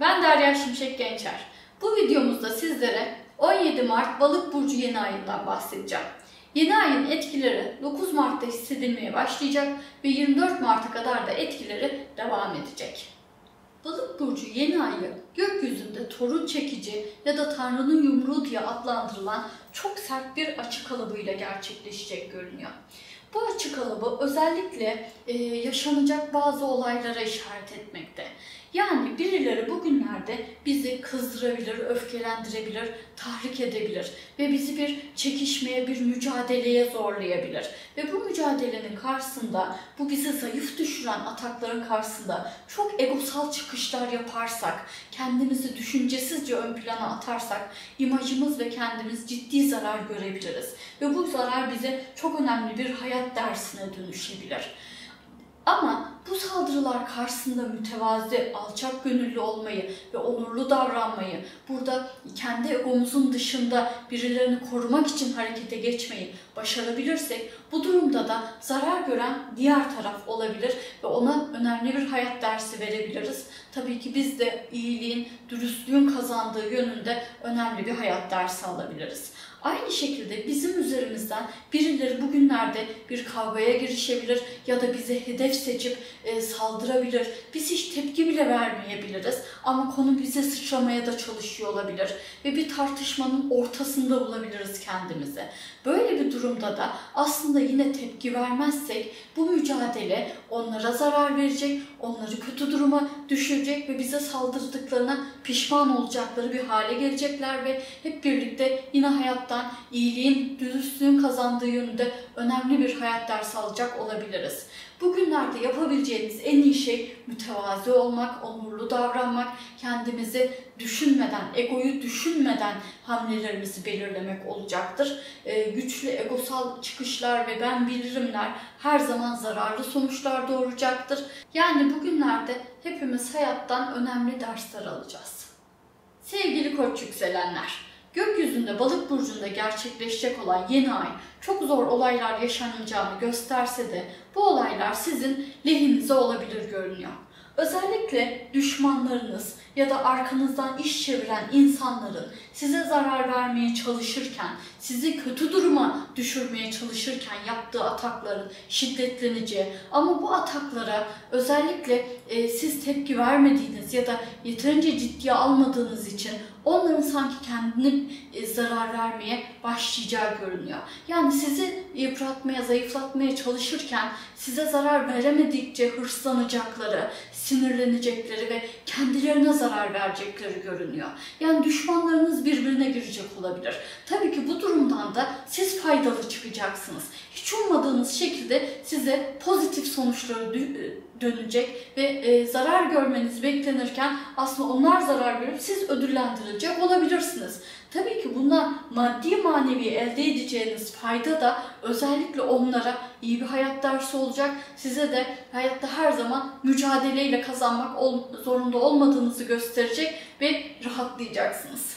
Ben Derya Şimşek Gençer. Bu videomuzda sizlere 17 Mart Balık Burcu yeni ayından bahsedeceğim. Yeni ayın etkileri 9 Mart'ta hissedilmeye başlayacak ve 24 Mart'a kadar da etkileri devam edecek. Balık burcu yeni ayı gökyüzünde torun çekici ya da Tanrı'nın yumruğu diye adlandırılan çok sert bir açı kalıbıyla gerçekleşecek görünüyor. Bu açı kalıbı özellikle e, yaşanacak bazı olaylara işaret etmekte. Yani birileri bugünlerde bizi kızdırabilir, öfkelendirebilir, tahrik edebilir ve bizi bir çekişmeye, bir mücadeleye zorlayabilir. Ve bu mücadelenin karşısında, bu bizi zayıf düşüren atakların karşısında çok egosal çıkışlar yaparsak, kendimizi düşüncesizce ön plana atarsak, imajımız ve kendimiz ciddi zarar görebiliriz. Ve bu zarar bize çok önemli bir hayat dersine dönüşebilir. Ama bu saldırılar karşısında mütevazi, alçak gönüllü olmayı ve onurlu davranmayı, burada kendi egomuzun dışında birilerini korumak için harekete geçmeyi başarabilirsek bu durumda da zarar gören diğer taraf olabilir ve ona önemli bir hayat dersi verebiliriz. Tabii ki biz de iyiliğin, dürüstlüğün kazandığı yönünde önemli bir hayat dersi alabiliriz. Aynı şekilde bizim üzerimizden birileri bugünlerde bir kavgaya girişebilir ya da bize hedef seçip e, saldırabilir. Biz hiç tepki bile vermeyebiliriz ama konu bize sıçramaya da çalışıyor olabilir ve bir tartışmanın ortasında bulabiliriz kendimizi. Böyle bir durumda da aslında yine tepki vermezsek bu mücadele onlara zarar verecek, onları kötü duruma düşürecek ve bize saldırdıklarına pişman olacakları bir hale gelecekler ve hep birlikte yine hayattan iyiliğin, dürüstlüğün kazandığı yönünde önemli bir hayat dersi alacak olabiliriz. Bugünlerde yapabileceğiniz en iyi şey mütevazi olmak, onurlu davranmak, kendimizi düşünmeden, egoyu düşünmeden hamlelerimizi belirlemek olacaktır. Ee, güçlü egosal çıkışlar ve ben bilirimler her zaman zararlı sonuçlar doğuracaktır. Yani bugünlerde hepimiz hayattan önemli dersler alacağız. Sevgili koç yükselenler, gökyüzünde balık burcunda gerçekleşecek olan yeni ay çok zor olaylar yaşanacağını gösterse de bu olaylar sizin lehinize olabilir görünüyor. Özellikle düşmanlarınız ya da arkanızdan iş çeviren insanların size zarar vermeye çalışırken, sizi kötü duruma düşürmeye çalışırken yaptığı atakların şiddetleneceği ama bu ataklara özellikle e, siz tepki vermediğiniz ya da yeterince ciddiye almadığınız için onların sanki kendini e, zarar vermeye başlayacağı görünüyor. Yani sizi yıpratmaya, zayıflatmaya çalışırken size zarar veremedikçe hırslanacakları, sinirlenecekleri ve kendilerine zarar verecekleri görünüyor. Yani düşmanlarınız birbirine girecek olabilir. Tabii ki bu durumdan da siz faydalı çıkacaksınız. Hiç ummadığınız şekilde size pozitif sonuçları dönecek ve e, zarar görmeniz beklenirken aslında onlar zarar görüp siz ödüllendirilecek olabilirsiniz. Tabii ki bundan maddi manevi elde edeceğiniz fayda da özellikle onlara iyi bir hayat dersi olacak. Size de hayatta her zaman mücadeleyle kazanmak zorunda olmadığınızı gösterecek ve rahatlayacaksınız.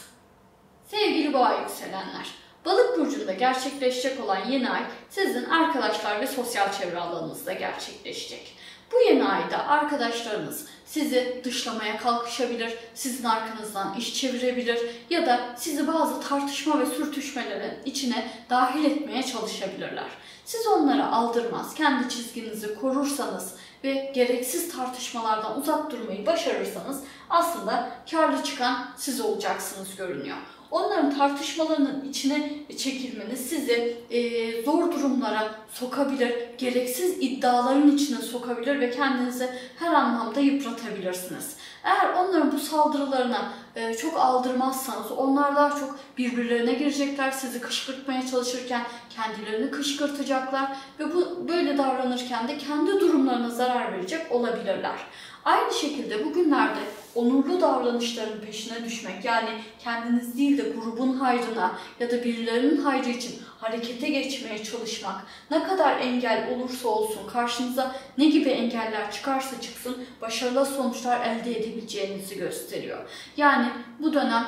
Sevgili boğa yükselenler, Balık burcunda gerçekleşecek olan yeni ay sizin arkadaşlar ve sosyal çevre alanınızda gerçekleşecek. Bu yeni ayda arkadaşlarınız sizi dışlamaya kalkışabilir, sizin arkanızdan iş çevirebilir ya da sizi bazı tartışma ve sürtüşmelerin içine dahil etmeye çalışabilirler. Siz onlara aldırmaz, kendi çizginizi korursanız ve gereksiz tartışmalardan uzak durmayı başarırsanız aslında karlı çıkan siz olacaksınız görünüyor onların tartışmalarının içine çekilmeniz sizi e, zor durumlara sokabilir, gereksiz iddiaların içine sokabilir ve kendinizi her anlamda yıpratabilirsiniz. Eğer onların bu saldırılarına e, çok aldırmazsanız onlar daha çok birbirlerine girecekler, sizi kışkırtmaya çalışırken kendilerini kışkırtacaklar ve bu böyle davranırken de kendi durumlarına zarar verecek olabilirler. Aynı şekilde bugünlerde onurlu davranışların peşine düşmek yani kendiniz değil de grubun hayrına ya da birilerinin hayrı için harekete geçmeye çalışmak, ne kadar engel olursa olsun, karşınıza ne gibi engeller çıkarsa çıksın başarılı sonuçlar elde edebileceğinizi gösteriyor. Yani bu dönem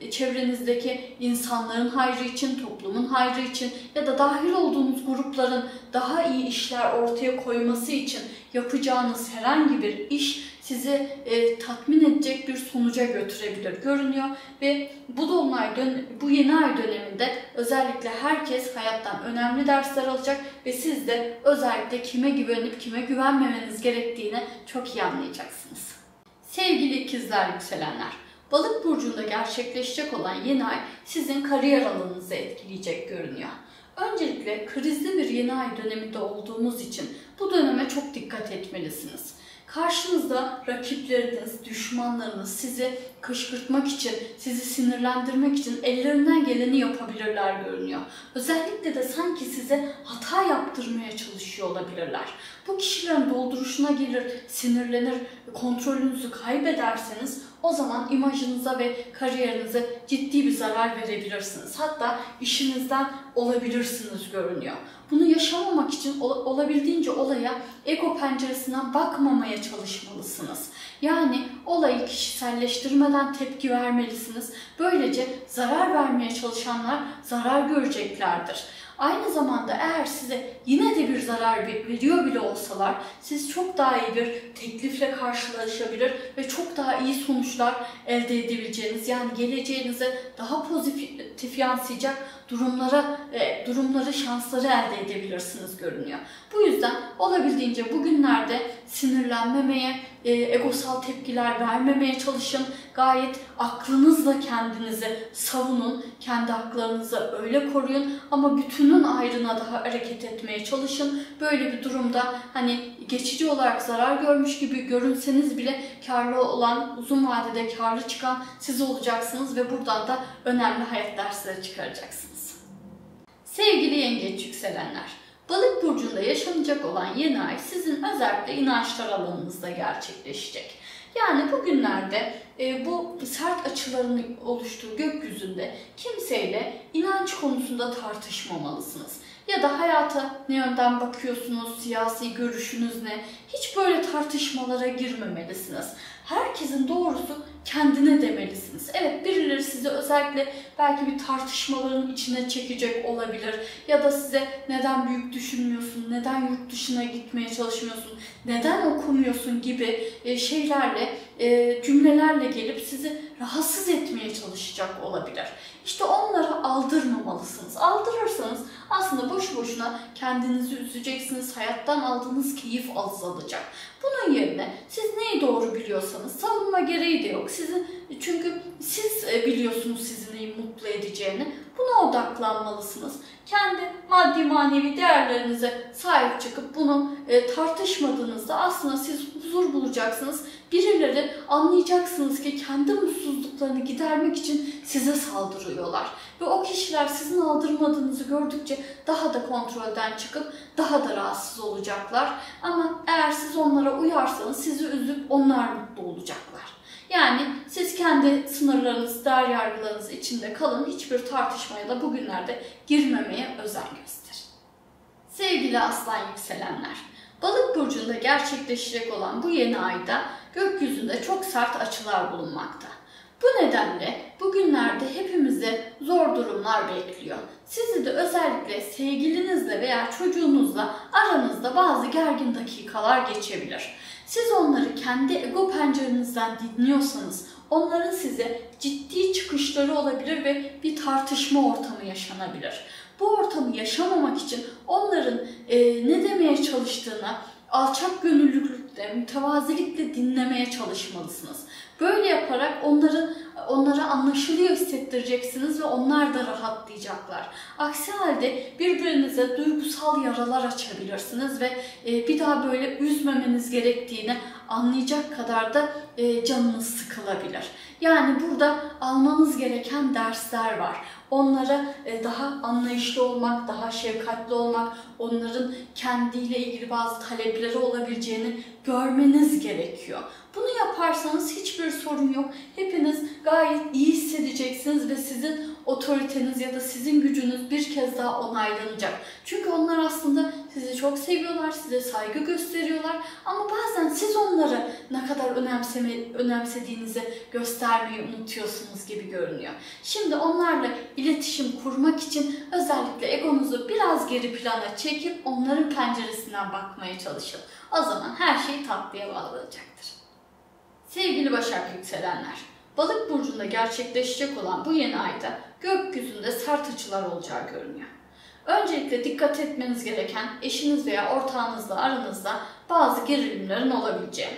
e, çevrenizdeki insanların hayrı için, toplumun hayrı için ya da dahil olduğunuz grupların daha iyi işler ortaya koyması için yapacağınız herhangi bir iş sizi e, tatmin edecek bir sonuca götürebilir görünüyor ve bu dolunay dön bu yeni ay döneminde özellikle herkes hayattan önemli dersler alacak ve siz de özellikle kime güvenip kime güvenmemeniz gerektiğini çok iyi anlayacaksınız. Sevgili ikizler yükselenler, Balık burcunda gerçekleşecek olan yeni ay sizin kariyer alanınızı etkileyecek görünüyor. Öncelikle krizli bir yeni ay döneminde olduğumuz için bu döneme çok dikkat etmelisiniz. Karşınızda rakipleriniz, düşmanlarınız sizi kışkırtmak için, sizi sinirlendirmek için ellerinden geleni yapabilirler görünüyor. Özellikle de sanki size hata yaptırmaya çalışıyor olabilirler. Bu kişilerin dolduruşuna gelir, sinirlenir, kontrolünüzü kaybederseniz o zaman imajınıza ve kariyerinize ciddi bir zarar verebilirsiniz. Hatta işinizden olabilirsiniz görünüyor. Bunu yaşamamak için olabildiğince olaya ego penceresinden bakmamaya çalışmalısınız. Yani olayı kişiselleştirmeden tepki vermelisiniz. Böylece zarar vermeye çalışanlar zarar göreceklerdir. Aynı zamanda eğer size yine de bir zarar veriyor bile olsalar siz çok daha iyi bir teklifle karşılaşabilir ve çok daha iyi sonuçlar elde edebileceğiniz yani geleceğinize daha pozitif yansıyacak durumlara e, durumları şansları elde edebilirsiniz görünüyor. Bu yüzden olabildiğince bugünlerde sinirlenmemeye, e, egosal tepkiler vermemeye çalışın. Gayet aklınızla kendinizi savunun, kendi haklarınızı öyle koruyun ama bütünün ayrına daha hareket etmeye çalışın. Böyle bir durumda hani geçici olarak zarar görmüş gibi görünseniz bile karlı olan, uzun vadede karlı çıkan siz olacaksınız ve buradan da önemli hayat dersleri çıkaracaksınız. Sevgili yengeç yükselenler, Balık burcunda yaşanacak olan yeni ay sizin özellikle inançlar alanınızda gerçekleşecek. Yani bugünlerde e, bu sert açıların oluştuğu gökyüzünde kimseyle inanç konusunda tartışmamalısınız. Ya da hayata ne yönden bakıyorsunuz, siyasi görüşünüz ne, hiç böyle tartışmalara girmemelisiniz. Herkesin doğrusu kendine demelisiniz. Evet birileri sizi özellikle belki bir tartışmaların içine çekecek olabilir. Ya da size neden büyük düşünmüyorsun, neden yurt dışına gitmeye çalışmıyorsun, neden okumuyorsun gibi e, şeylerle, e, cümlelerle gelip sizi rahatsız etmeye çalışacak olabilir. İşte onları aldırmamalısınız. Aldırırsanız aslında boş boşuna kendinizi üzeceksiniz, hayattan aldığınız keyif azalacak. Bunun yerine siz neyi doğru biliyorsanız savunma gereği de yok. Sizin çünkü siz e, biliyorsunuz sizi neyi mutlu edeceğini. Buna odaklanmalısınız. Kendi maddi manevi değerlerinize sahip çıkıp bunu e, tartışmadığınızda aslında siz huzur bulacaksınız. Birileri anlayacaksınız ki kendi mutsuzluklarını gidermek için size saldırıyorlar. Ve o kişiler sizin aldırmadığınızı gördükçe daha da kontrolden çıkıp daha da rahatsız olacaklar. Ama eğer siz onlara uyarsanız sizi üzüp onlar mutlu olacaklar. Yani siz kendi sınırlarınız, değer yargılarınız içinde kalın. Hiçbir tartışmaya da bugünlerde girmemeye özen gösterin. Sevgili aslan yükselenler, balık burcunda gerçekleşecek olan bu yeni ayda gökyüzünde çok sert açılar bulunmakta. Bu nedenle bugünlerde hepimizi zor durumlar bekliyor. Sizi de özellikle sevgilinizle veya çocuğunuzla aranızda bazı gergin dakikalar geçebilir. Siz onları kendi ego pencerenizden dinliyorsanız onların size ciddi çıkışları olabilir ve bir tartışma ortamı yaşanabilir. Bu ortamı yaşamamak için onların e, ne demeye çalıştığını alçak gönüllülükle, mütevazilikle dinlemeye çalışmalısınız. Böyle yaparak onları onlara anlaşılıyor hissettireceksiniz ve onlar da rahatlayacaklar. Aksi halde birbirinize duygusal yaralar açabilirsiniz ve e, bir daha böyle üzmemeniz gerektiğini anlayacak kadar da e, canınız sıkılabilir. Yani burada almanız gereken dersler var. Onlara e, daha anlayışlı olmak, daha şefkatli olmak, onların kendiyle ilgili bazı talepleri olabileceğini görmeniz gerekiyor. Bunu yaparsanız hiçbir sorun yok. Hepiniz gayet iyi hissedeceksiniz ve sizin otoriteniz ya da sizin gücünüz bir kez daha onaylanacak. Çünkü onlar aslında sizi çok seviyorlar, size saygı gösteriyorlar ama bazen siz onları ne kadar önemseme, önemsediğinizi göstermeyi unutuyorsunuz gibi görünüyor. Şimdi onlarla iletişim kurmak için özellikle egonuzu biraz geri plana çekip onların penceresinden bakmaya çalışın. O zaman her şey tatlıya bağlanacaktır. Sevgili Başak Yükselenler, Balık burcunda gerçekleşecek olan bu yeni ayda gökyüzünde sert açılar olacağı görünüyor. Öncelikle dikkat etmeniz gereken eşiniz veya ortağınızla aranızda bazı gerilimlerin olabileceği.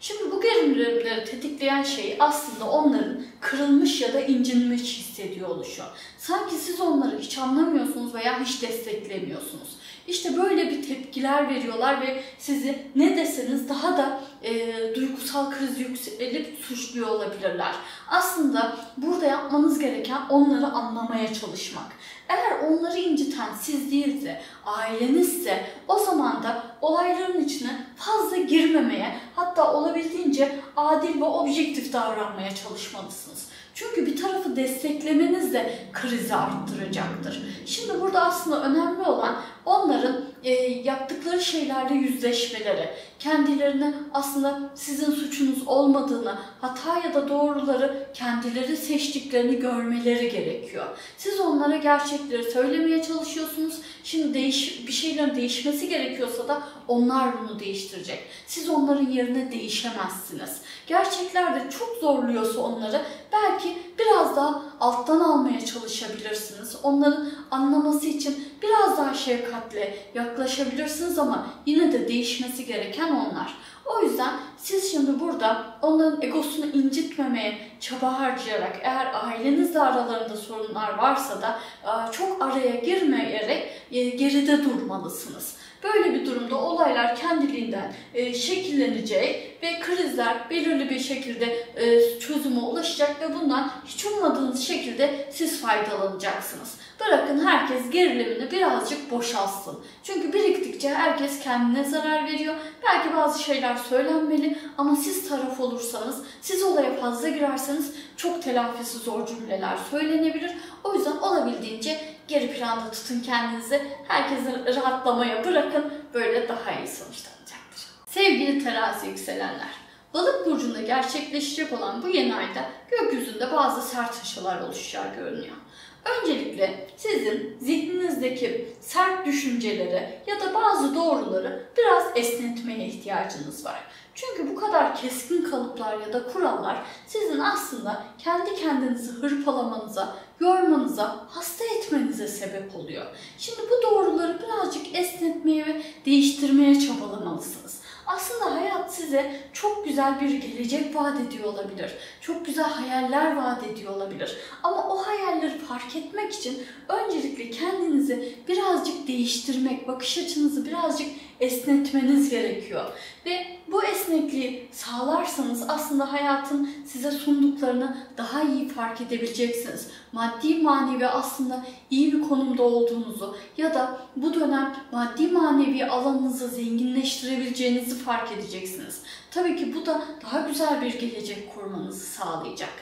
Şimdi bu gerilimleri tetikleyen şey aslında onların kırılmış ya da incinmiş hissediyor oluşu. Sanki siz onları hiç anlamıyorsunuz veya hiç desteklemiyorsunuz. İşte böyle bir tepkiler veriyorlar ve sizi ne deseniz daha da e, duygusal kriz yükselip suçluyor olabilirler. Aslında burada yapmanız gereken onları anlamaya çalışmak. Eğer onları inciten siz değilse, ailenizse o zaman da olayların içine fazla girmemeye hatta olabildiğince adil ve objektif davranmaya çalışmalısınız. Çünkü bir tarafı desteklemeniz de krizi arttıracaktır. Şimdi burada aslında önemli olan onların e, yaptıkları şeylerle yüzleşmeleri, kendilerine aslında sizin suçunuz olmadığını, hata ya da doğruları kendileri seçtiklerini görmeleri gerekiyor. Siz onlara gerçekleri söylemeye çalışıyorsunuz. Şimdi değiş, bir şeylerin değişmesi gerekiyorsa da onlar bunu değiştirecek. Siz onların yerine değişemezsiniz. Gerçekler de çok zorluyorsa onları belki biraz daha alttan almaya çalışabilirsiniz. Onların anlaması için biraz daha şefkatle yaklaşabilirsiniz ama yine de değişmesi gereken onlar. O yüzden siz şimdi burada onların egosunu incitmemeye çaba harcayarak eğer ailenizle aralarında sorunlar varsa da çok araya girmeyerek geride durmalısınız. Böyle bir durumda olaylar kendiliğinden e, şekillenecek ve krizler belirli bir şekilde e, çözüme ulaşacak ve bundan hiç ummadığınız şekilde siz faydalanacaksınız. Bırakın herkes gerilimini birazcık boşalsın. Çünkü biriktikçe herkes kendine zarar veriyor. Belki bazı şeyler söylenmeli ama siz taraf olursanız, siz olaya fazla girerseniz çok telafisi zor cümleler söylenebilir. O yüzden olabildiğince geri planda tutun kendinizi. Herkesi rahatlamaya bırakın. Böyle daha iyi sonuçlanacaktır. Sevgili terazi yükselenler. Balık burcunda gerçekleşecek olan bu yeni ayda gökyüzünde bazı sert açılar oluşacağı görünüyor. Öncelikle sizin zihninizdeki sert düşünceleri ya da bazı doğruları biraz esnetmeye ihtiyacınız var. Çünkü bu kadar keskin kalıplar ya da kurallar sizin aslında kendi kendinizi hırpalamanıza, yormanıza, hasta etmenize sebep oluyor. Şimdi bu doğruları birazcık esnetmeye ve değiştirmeye çabalamalısınız. Aslında hayat size çok güzel bir gelecek vaat ediyor olabilir. Çok güzel hayaller vaat ediyor olabilir. Ama o hayalleri fark etmek için öncelikle kendinizi birazcık değiştirmek, bakış açınızı birazcık esnetmeniz gerekiyor. Ve bu esnekliği sağlarsanız aslında hayatın size sunduklarını daha iyi fark edebileceksiniz. Maddi manevi aslında iyi bir konumda olduğunuzu ya da bu dönem maddi manevi alanınızı zenginleştirebileceğinizi fark edeceksiniz. Tabii ki bu da daha güzel bir gelecek kurmanızı sağlayacak.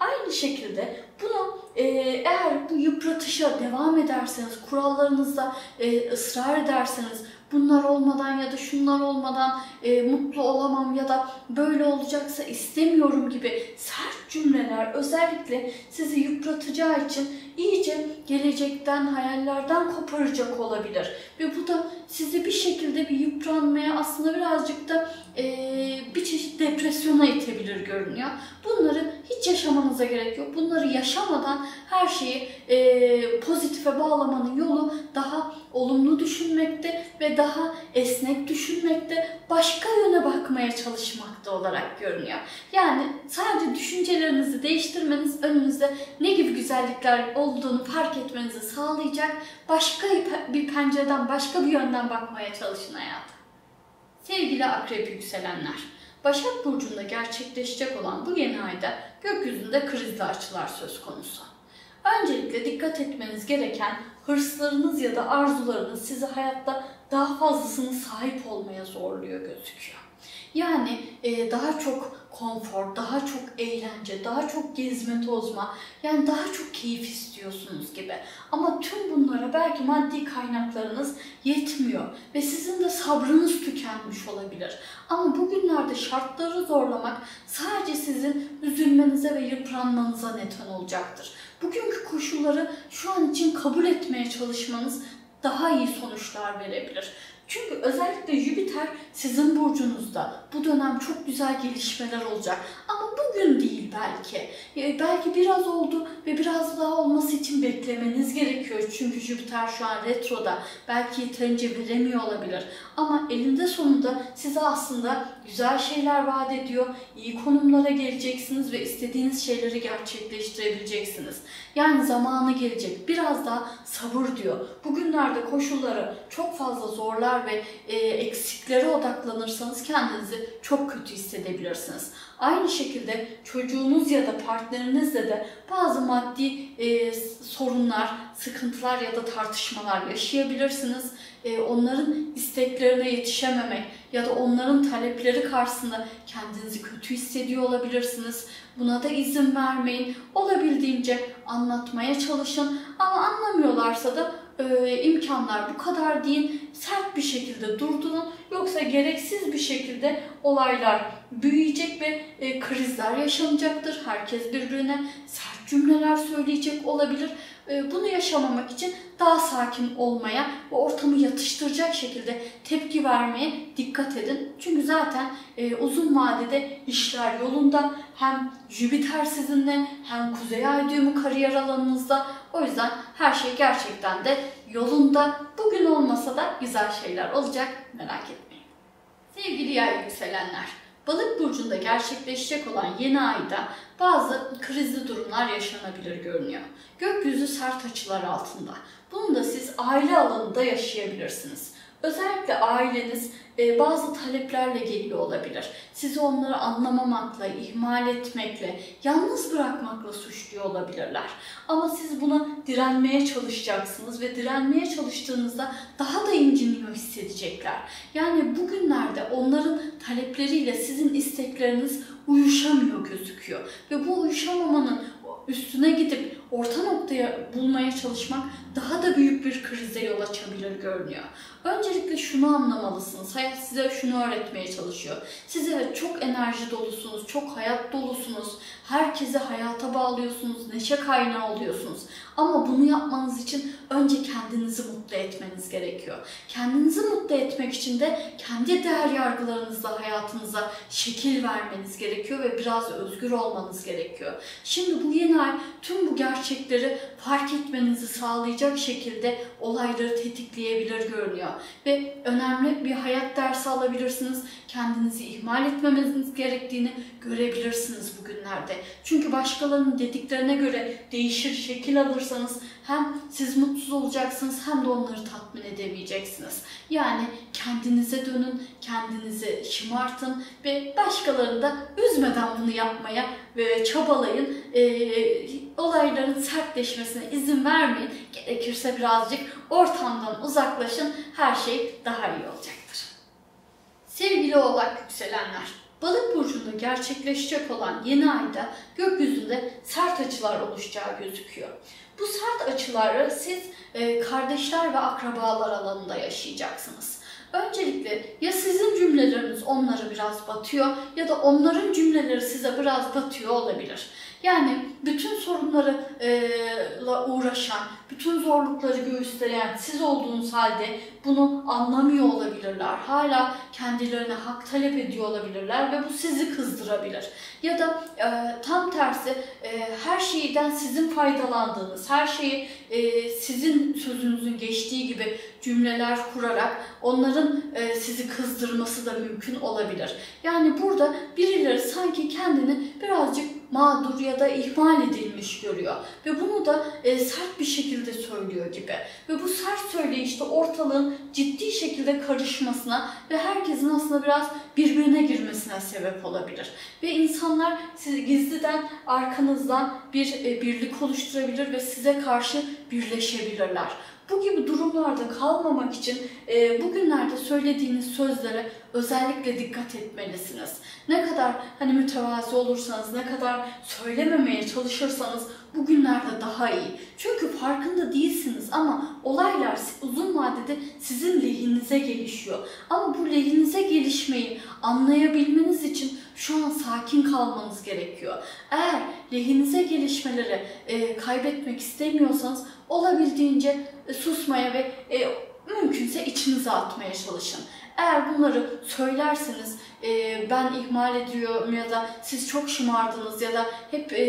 Aynı şekilde bunu e, eğer bu yıpratışa devam ederseniz, kurallarınızda e, ısrar ederseniz, bunlar olmadan ya da şunlar olmadan e, mutlu olamam ya da böyle olacaksa istemiyorum gibi sert cümleler özellikle sizi yıpratacağı için iyice gelecekten, hayallerden koparacak olabilir. Ve bu da sizi bir şekilde bir yıpranmaya aslında birazcık da bir çeşit depresyona itebilir görünüyor. Bunları hiç yaşamanıza gerek yok. Bunları yaşamadan her şeyi e, pozitife bağlamanın yolu daha olumlu düşünmekte ve daha esnek düşünmekte, başka yöne bakmaya çalışmakta olarak görünüyor. Yani sadece düşüncelerinizi değiştirmeniz önünüzde ne gibi güzellikler olduğunu fark etmenizi sağlayacak. Başka bir pencereden, başka bir yönden bakmaya çalışın hayata. Sevgili akrep yükselenler, Başak Burcu'nda gerçekleşecek olan bu yeni ayda gökyüzünde krizli açılar söz konusu. Öncelikle dikkat etmeniz gereken hırslarınız ya da arzularınız sizi hayatta daha fazlasını sahip olmaya zorluyor gözüküyor. Yani e, daha çok konfor, daha çok eğlence, daha çok gezme tozma, yani daha çok keyif istiyorsunuz gibi. Ama tüm bunlara belki maddi kaynaklarınız yetmiyor ve sizin de sabrınız tükenmiş olabilir. Ama bugünlerde şartları zorlamak sadece sizin üzülmenize ve yıpranmanıza neden olacaktır. Bugünkü koşulları şu an için kabul etmeye çalışmanız daha iyi sonuçlar verebilir. Çünkü özellikle Jüpiter sizin burcunuzda. Bu dönem çok güzel gelişmeler olacak. Ama bugün değil belki. Belki biraz oldu ve biraz daha olması için beklemeniz gerekiyor. Çünkü Jüpiter şu an retroda. Belki yeterince veremiyor olabilir. Ama elinde sonunda size aslında güzel şeyler vaat ediyor. İyi konumlara geleceksiniz ve istediğiniz şeyleri gerçekleştirebileceksiniz. Yani zamanı gelecek. Biraz daha sabır diyor. Bugünlerde koşulları çok fazla zorlar ve e, eksiklere odaklanırsanız kendinizi çok kötü hissedebilirsiniz. Aynı şekilde çocuğunuz ya da partnerinizle de bazı maddi e, sorunlar, sıkıntılar ya da tartışmalar yaşayabilirsiniz. E, onların isteklerine yetişememek ya da onların talepleri karşısında kendinizi kötü hissediyor olabilirsiniz. Buna da izin vermeyin. Olabildiğince anlatmaya çalışın ama anlamıyorlarsa da e, imkanlar bu kadar deyin. Sert bir şekilde durdurun. Yoksa gereksiz bir şekilde olaylar büyüyecek ve e, krizler yaşanacaktır. Herkes birbirine sert cümleler söyleyecek olabilir. E, bunu yaşamamak için daha sakin olmaya ve ortamı yatıştıracak şekilde tepki vermeye dikkat edin. Çünkü zaten e, uzun vadede işler yolunda hem Jüpiter sizinle hem Kuzey Ay düğümü kariyer alanınızda. O yüzden her şey gerçekten de yolunda. Bugün olmasa da güzel şeyler olacak merak etmeyin. Sevgili yay yükselenler, Balık burcunda gerçekleşecek olan yeni ayda bazı krizli durumlar yaşanabilir görünüyor. Gökyüzü sert açılar altında. Bunu da siz aile alanında yaşayabilirsiniz. Özellikle aileniz e, bazı taleplerle geliyor olabilir. Sizi onları anlamamakla, ihmal etmekle, yalnız bırakmakla suçluyor olabilirler. Ama siz buna direnmeye çalışacaksınız ve direnmeye çalıştığınızda daha da inciniyor hissedecekler. Yani bugünlerde onların talepleriyle sizin istekleriniz uyuşamıyor gözüküyor. Ve bu uyuşamamanın üstüne gidip orta noktaya bulmaya çalışmak daha da büyük bir krize yol açabilir görünüyor. Öncelikle şunu anlamalısınız. Hayat size şunu öğretmeye çalışıyor. Siz evet çok enerji dolusunuz, çok hayat dolusunuz. Herkese hayata bağlıyorsunuz, neşe kaynağı oluyorsunuz. Ama bunu yapmanız için önce kendinizi mutlu etmeniz gerekiyor. Kendinizi mutlu etmek için de kendi değer yargılarınızla hayatınıza şekil vermeniz gerekiyor ve biraz özgür olmanız gerekiyor. Şimdi bu yeni ay tüm bu gerçekleri fark etmenizi sağlayacak şekilde olayları tetikleyebilir görünüyor. Ve önemli bir hayat dersi alabilirsiniz. Kendinizi ihmal etmemeniz gerektiğini görebilirsiniz bugünlerde. Çünkü başkalarının dediklerine göre değişir şekil alırsanız hem siz mutsuz olacaksınız hem de onları tatmin edemeyeceksiniz. Yani kendinize dönün, kendinizi şımartın ve başkalarını da üzmeden bunu yapmaya ve çabalayın. E, olayların sertleşmesine izin vermeyin. Gerekirse birazcık ortamdan uzaklaşın. Her şey daha iyi olacaktır. Sevgili oğlak yükselenler, Balık burcunda gerçekleşecek olan yeni ayda gökyüzünde sert açılar oluşacağı gözüküyor. Bu sert açıları siz e, kardeşler ve akrabalar alanında yaşayacaksınız. Öncelikle ya sizin cümleleriniz onları biraz batıyor ya da onların cümleleri size biraz batıyor olabilir. Yani bütün sorunlarla uğraşan, bütün zorlukları göğüsleyen siz olduğunuz halde bunu anlamıyor olabilirler. Hala kendilerine hak talep ediyor olabilirler ve bu sizi kızdırabilir. Ya da tam tersi her şeyden sizin faydalandığınız, her şeyi sizin sözünüzün geçtiği gibi cümleler kurarak onların sizi kızdırması da mümkün olabilir. Yani burada birileri sanki kendini birazcık mağdur ya da ihmal edilmiş görüyor. Ve bunu da e, sert bir şekilde söylüyor gibi. Ve bu sert söyleyişte ortalığın ciddi şekilde karışmasına ve herkesin aslında biraz birbirine girmesine sebep olabilir. Ve insanlar sizi gizliden arkanızdan bir e, birlik oluşturabilir ve size karşı birleşebilirler. Bu gibi durumlarda kalmamak için e, bugünlerde söylediğiniz sözlere özellikle dikkat etmelisiniz. Ne kadar hani mütevazi olursanız, ne kadar söylememeye çalışırsanız bugünlerde daha iyi. Çünkü farkında değilsiniz ama olaylar uzun vadede sizin lehinize gelişiyor. Ama bu lehinize gelişmeyi anlayabilmeniz için şu an sakin kalmanız gerekiyor. Eğer lehinize gelişmeleri e, kaybetmek istemiyorsanız olabildiğince e, susmaya ve e, mümkünse içinize atmaya çalışın. Eğer bunları söylerseniz e, ben ihmal ediyorum ya da siz çok şımardınız ya da hep e,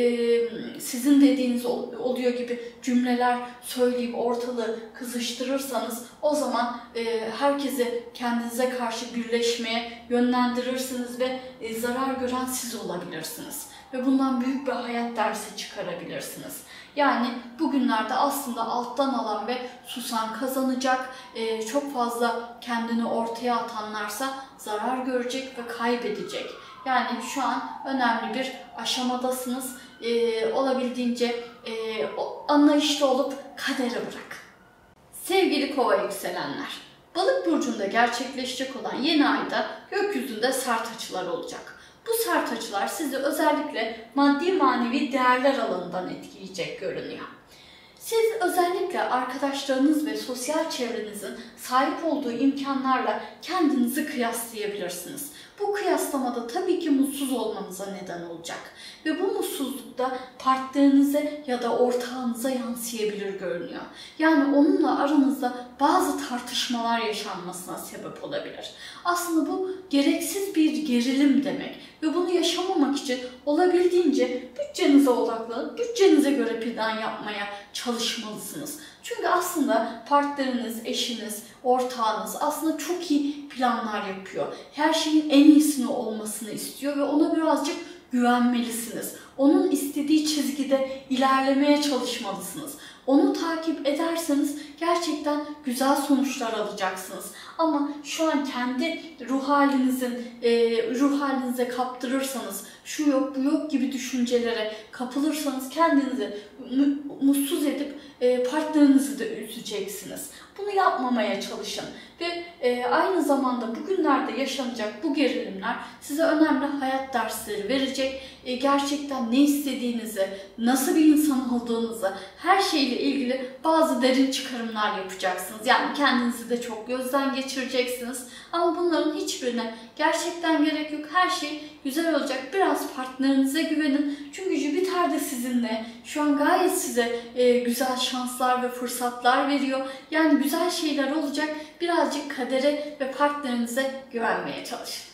sizin dediğiniz ol, oluyor gibi cümleler söyleyip ortalığı kızıştırırsanız o zaman e, herkesi kendinize karşı birleşmeye yönlendirirsiniz ve e, zarar gören siz olabilirsiniz. Ve bundan büyük bir hayat dersi çıkarabilirsiniz. Yani bugünlerde aslında alttan alan ve susan kazanacak, e, çok fazla kendini ortaya atanlarsa zarar görecek ve kaybedecek. Yani şu an önemli bir aşamadasınız. E, olabildiğince e, anlayışlı olup kadere bırak. Sevgili kova yükselenler, balık burcunda gerçekleşecek olan yeni ayda gökyüzünde sert açılar olacak. Bu sert açılar sizi özellikle maddi manevi değerler alanından etkileyecek görünüyor. Siz özellikle arkadaşlarınız ve sosyal çevrenizin sahip olduğu imkanlarla kendinizi kıyaslayabilirsiniz. Bu kıyaslamada tabii ki mutsuz olmanıza neden olacak. Ve bu mutsuzluk da partnerinize ya da ortağınıza yansıyabilir görünüyor. Yani onunla aranızda bazı tartışmalar yaşanmasına sebep olabilir. Aslında bu gereksiz bir gerilim demek. Ve bunu yaşamamak için olabildiğince bütçenize odaklanıp bütçenize göre plan yapmaya çalışmalısınız. Çünkü aslında partneriniz, eşiniz, ortağınız aslında çok iyi planlar yapıyor. Her şeyin en iyisini olmasını istiyor ve ona birazcık güvenmelisiniz. Onun istediği çizgide ilerlemeye çalışmalısınız. Onu takip ederseniz gerçekten güzel sonuçlar alacaksınız. Ama şu an kendi ruh halinizin e, ruh halinize kaptırırsanız, şu yok bu yok gibi düşüncelere kapılırsanız kendinizi mutsuz edip e, partnerinizi de üzeceksiniz. Bunu yapmamaya çalışın ve e, aynı zamanda bugünlerde yaşanacak bu gerilimler size önemli hayat dersleri verecek. E, gerçekten ne istediğinizi, nasıl bir insan olduğunuzu, her şeyle ilgili bazı derin çıkarımlar yapacaksınız. Yani kendinizi de çok gözden geçireceksiniz. Ama bunların hiçbirine gerçekten gerek yok. Her şey güzel olacak. Biraz partnerinize güvenin. Çünkü Jüpiter de sizinle. Şu an gayet size e, güzel şanslar ve fırsatlar veriyor. Yani güzel şeyler olacak. Birazcık kadere ve partnerinize güvenmeye çalışın.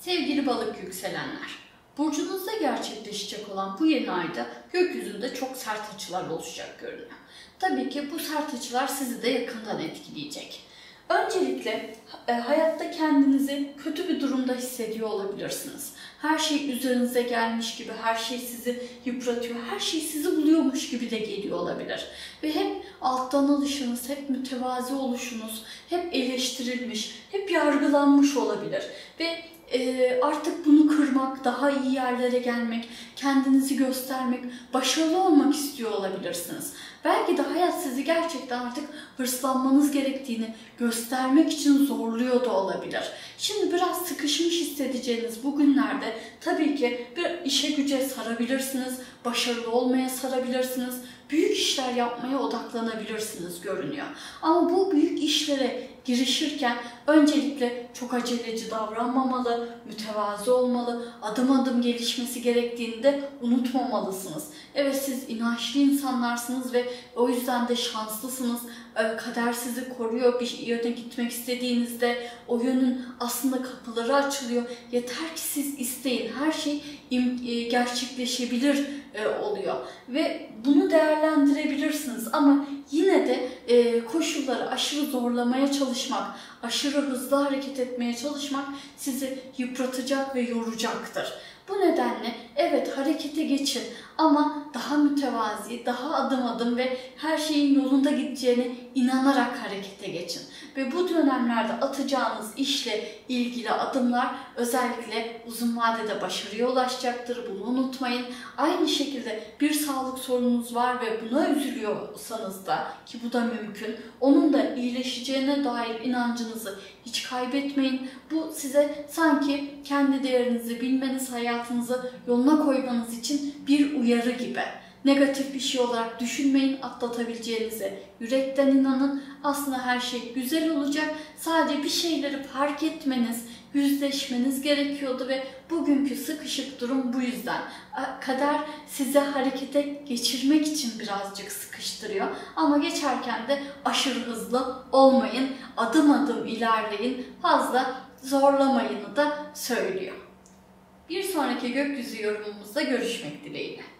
Sevgili balık yükselenler. Burcunuzda gerçekleşecek olan bu yeni ayda gökyüzünde çok sert açılar oluşacak görünüyor. Tabii ki bu sert açılar sizi de yakından etkileyecek. Öncelikle e, hayatta kendinizi kötü bir durumda hissediyor olabilirsiniz. Her şey üzerinize gelmiş gibi, her şey sizi yıpratıyor, her şey sizi buluyormuş gibi de geliyor olabilir. Ve hep alttan alışınız, hep mütevazi oluşunuz, hep eleştirilmiş, hep yargılanmış olabilir. Ve e, artık bunu kırmak, daha iyi yerlere gelmek, kendinizi göstermek, başarılı olmak istiyor olabilirsiniz. Belki de hayat sizi gerçekten artık hırslanmanız gerektiğini göstermek için zorluyor da olabilir. Şimdi biraz sıkışmış hissedeceğiniz bu günlerde tabii ki bir işe güce sarabilirsiniz, başarılı olmaya sarabilirsiniz, büyük işler yapmaya odaklanabilirsiniz görünüyor. Ama bu büyük işlere girişirken öncelikle çok aceleci davranmamalı, mütevazı olmalı, adım adım gelişmesi gerektiğini de unutmamalısınız. Evet siz inançlı insanlarsınız ve o yüzden de şanslısınız. Ee, kader sizi koruyor. Bir yöne gitmek istediğinizde o yönün aslında kapıları açılıyor. Yeter ki siz isteyin. Her şey e, gerçekleşebilir e, oluyor. Ve bunu değerlendirebilirsiniz ama yine de e, koşulları aşırı zorlamaya çalışmak, aşırı hızlı hareket etmeye çalışmak sizi yıpratacak ve yoracaktır. Bu nedenle Evet harekete geçin ama daha mütevazi, daha adım adım ve her şeyin yolunda gideceğine inanarak harekete geçin. Ve bu dönemlerde atacağınız işle ilgili adımlar özellikle uzun vadede başarıya ulaşacaktır. Bunu unutmayın. Aynı şekilde bir sağlık sorununuz var ve buna üzülüyorsanız da ki bu da mümkün. Onun da iyileşeceğine dair inancınızı hiç kaybetmeyin. Bu size sanki kendi değerinizi bilmeniz, hayatınızı yoluna koymanız için bir uyarı gibi. Negatif bir şey olarak düşünmeyin, atlatabileceğinize yürekten inanın. Aslında her şey güzel olacak. Sadece bir şeyleri fark etmeniz, yüzleşmeniz gerekiyordu ve bugünkü sıkışık durum bu yüzden. Kader size harekete geçirmek için birazcık sıkıştırıyor. Ama geçerken de aşırı hızlı olmayın. Adım adım ilerleyin. Fazla zorlamayını da söylüyor. Bir sonraki gökyüzü yorumumuzda görüşmek dileğiyle.